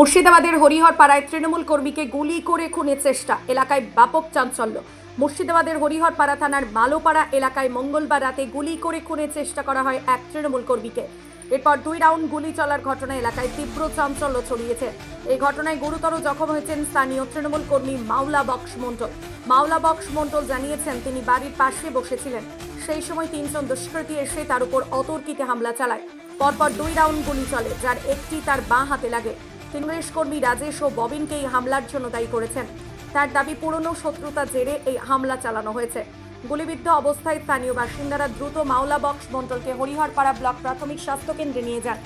মুর্শিদাবাদের হরিহর পাড়ায় তৃণমূল কর্মীকে গুলি করে খুনের চেষ্টা। এলাকায় ব্যাপক চাঞ্চল্য। মুর্শিদাবাদের হরিহর পাড়া থানার মালোপাড়া এলাকায় মঙ্গলবার রাতে গুলি করে খুনের চেষ্টা করা হয় এক তৃণমূল কর্মীকে। এরপর দুই রাউন্ড গুলি চলার ঘটনা এলাকায় তীব্র চাঞ্চল্য ছড়িয়েছে। এই ঘটনায় গুরুতর জখম হয়েছেন স্থানীয় তৃণমূল কর্মী মাওলা বক্স মণ্ডল। মাওলা বক্স মণ্ডল জানিয়েছেন, তিনি বাড়ির পাশে বসেছিলেন। সেই সময় তিনজন দুষ্কৃতী এসে তার উপর অতর্কিতে হামলা চালায়। পরপর দুই রাউন্ড গুলি চলে, যার একটি তার বাঁ হাতে লাগে। কংগ্রেস কর্মী রাজেশ ও ববিনকে এই হামলার জন্য দায়ী করেছেন। তার দাবি, পুরনো শত্রুতা জেরে এই হামলা চালানো হয়েছে। গুলিবিদ্ধ অবস্থায় স্থানীয় বাসিন্দারা দ্রুত মাওলা বক্স মণ্ডলকে হরিহরপাড়া ব্লক প্রাথমিক স্বাস্থ্য কেন্দ্রে নিয়ে যান।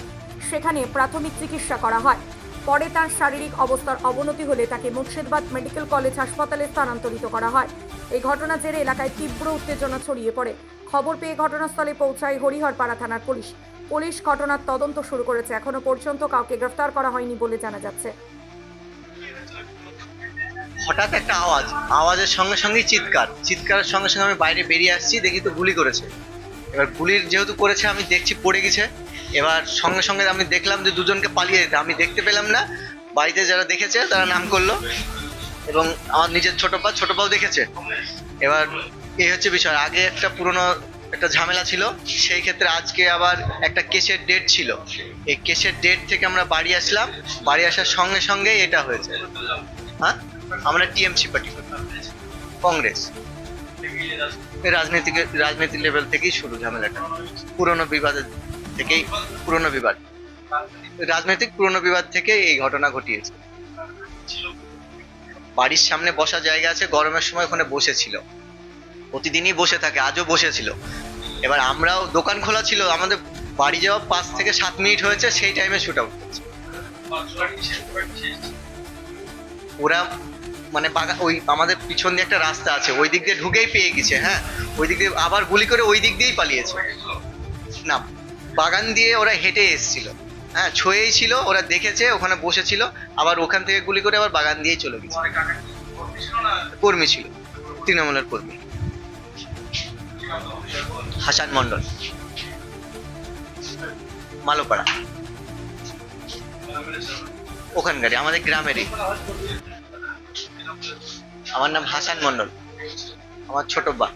সেখানে প্রাথমিক চিকিৎসা করা হয়। পরে তার শারীরিক অবস্থার অবনতি হলে তাকে মুর্শিদাবাদ মেডিকেল কলেজ হাসপাতালে স্থানান্তরিত করা হয়। এই ঘটনা জেরে এলাকায় তীব্র উত্তেজনা ছড়িয়ে পড়ে। খবর পেয়ে ঘটনাস্থলে পৌঁছায় হরিহরপাড়া থানার পুলিশ। পুলিশ ঘটনার তদন্ত শুরু করেছে। এখনও পর্যন্ত কাউকে গ্রেফতার করা হয়নি বলে জানা যাচ্ছে। হঠাৎ একটা আওয়াজ। আওয়াজের সঙ্গে সঙ্গেই চিৎকার। চিৎকারের সঙ্গে সঙ্গে আমি বাইরে বেরিয়ে আসছি, দেখি তো গুলি করেছে। এবার গুলির যেহেতু করেছে, আমি দেখছি পড়ে গেছে। এবার সঙ্গে সঙ্গে আমি দেখলাম যে দুজনকে পালিয়ে যেতে। আমি দেখতে পেলাম না। বাড়িতে যারা দেখেছে, তারা নাম করল। এবং আমার নিজের ছোট পা, ছোট পাও দেখেছে। এবার এই হচ্ছে বিষয়। আগে একটা পুরনো একটা ঝামেলা ছিল। সেই ক্ষেত্রে আজকে আবার একটা কেসের ডেট ছিল। এই কেসের ডেট থেকে আমরা বাড়ি আসলাম। বাড়ি আসার সঙ্গে সঙ্গেই এটা হয়েছে। হ্যাঁ? আমরা টিএমসি পার্টি কংগ্রেস এই রাজনীতিক, রাজনীতি লেভেল থেকেই শুরু ঝামেলাটা। পুরনো বিবাদের থেকেই, পুরনো বিবাদ। রাজনৈতিক পুরনো বিবাদ থেকে এই ঘটনা ঘটিয়েছে। বাড়ির সামনে বসা জায়গা আছে, গরমের সময় ওখানে বসেছিল। প্রতিদিনই বসে থাকে, আজও বসেছিল। এবার আমরাও, দোকান খোলা ছিল, আমাদের বাড়ি যাওয়া পাঁচ থেকে সাত মিনিট হয়েছে, সেই টাইমে শুট আউট ওরা মানে বাগা, ওই আমাদের পিছন দিয়ে একটা রাস্তা আছে, ওই দিক দিয়ে ঢুকেই পেয়ে গেছে হ্যাঁ? ওই দিক দিয়ে আবার গুলি করে ওই দিক দিয়েই পালিয়েছে। না, বাগান দিয়ে ওরা হেঁটে এসেছিল হ্যাঁ? ছয়েই ছিল, ওরা দেখেছে, ওখানে বসেছিল, আবার ওখান থেকে গুলি করে আবার বাগান দিয়েই চলে গেছে। কর্মী ছিল, তৃণমূলের কর্মী। হাসান মন্ডল মালোপাড়া। ওখানকারই আমাদের গ্রামেরই। আমার নাম হাসান মন্ডল আমার ছোট বা।